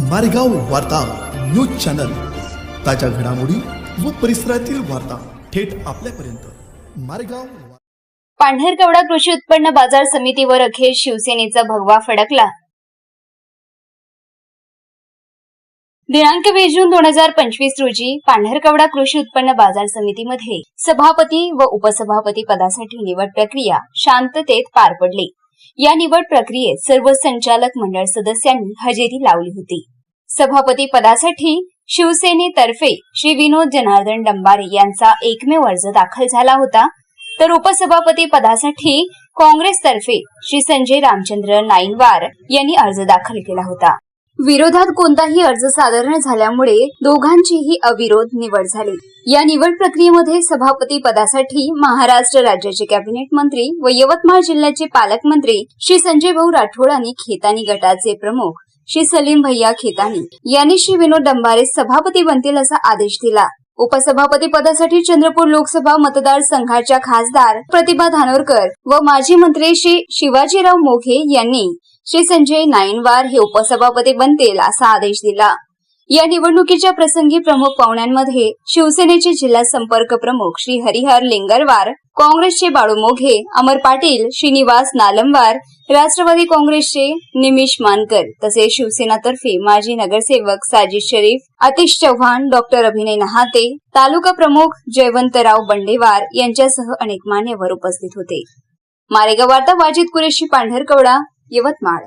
मारेगाव वार्ता news channel. ताज्या घडामोडी व परिसरातील वार्ता थेट आपल्यापर्यंत. मारेगाव पांढरकवडा कृषी उत्पन्न बाजार समितीवर अखेर शिवसेनेचा भगवा फडकला. दिनांक वीस जून दोन हजार पंचवीस रोजी पांढरकवडा कृषी उत्पन्न बाजार समितीमध्ये सभापती व उपसभापती पदासाठी निवड प्रक्रिया शांततेत पार पडली. या निवड प्रक्रियेत सर्व संचालक मंडळ सदस्यांनी हजेरी लावली होती. सभापती पदासाठी शिवसेनेतर्फे श्री विनोद जनार्दन डंबारे यांचा एकमेव अर्ज दाखल झाला होता. तर उपसभापती पदासाठी काँग्रेसतर्फे श्री संजय रामचंद्र नाईनवार यांनी अर्ज दाखल केला होता. विरोधात कोणताही अर्ज सादर न झाल्यामुळे दोघांचीही अविरोध निवड झाली. या निवड प्रक्रियेमध्ये सभापती पदासाठी महाराष्ट्र राज्याचे कॅबिनेट मंत्री व यवतमाळ जिल्ह्याचे पालकमंत्री श्री संजय भाऊ राठोड आणि खेतानी गटाचे प्रमुख श्री सलीम भैया खेतानी यांनी श्री विनोद डंबारे सभापती बनतील असा आदेश दिला. उपसभापती पदासाठी चंद्रपूर लोकसभा मतदारसंघाच्या खासदार प्रतिभा धानोरकर व माजी मंत्री श्री शिवाजीराव मोघे यांनी श्री संजय नाईनवार हे उपसभापती बनतील असा आदेश दिला. या निवडणुकीच्या प्रसंगी प्रमुख पाहुण्यांमध्ये शिवसेनेचे जिल्हा संपर्क प्रमुख श्री हरिहर लिंगरवार काँग्रेसचे बाळू मोघे अमर पाटील श्रीनिवास नालमवार राष्ट्रवादी काँग्रेसचे निमिष मानकर तसेच शिवसेनातर्फे माजी नगरसेवक साजिद शरीफ आतिश चव्हाण डॉक्टर अभिनय नहाते तालुका प्रमुख जयवंतराव बंडेवार यांच्यासह अनेक मान्यवर उपस्थित होते. मारेगाव वार्ता वाजिद कुरेशी पांढरकवडा यवतमाळ.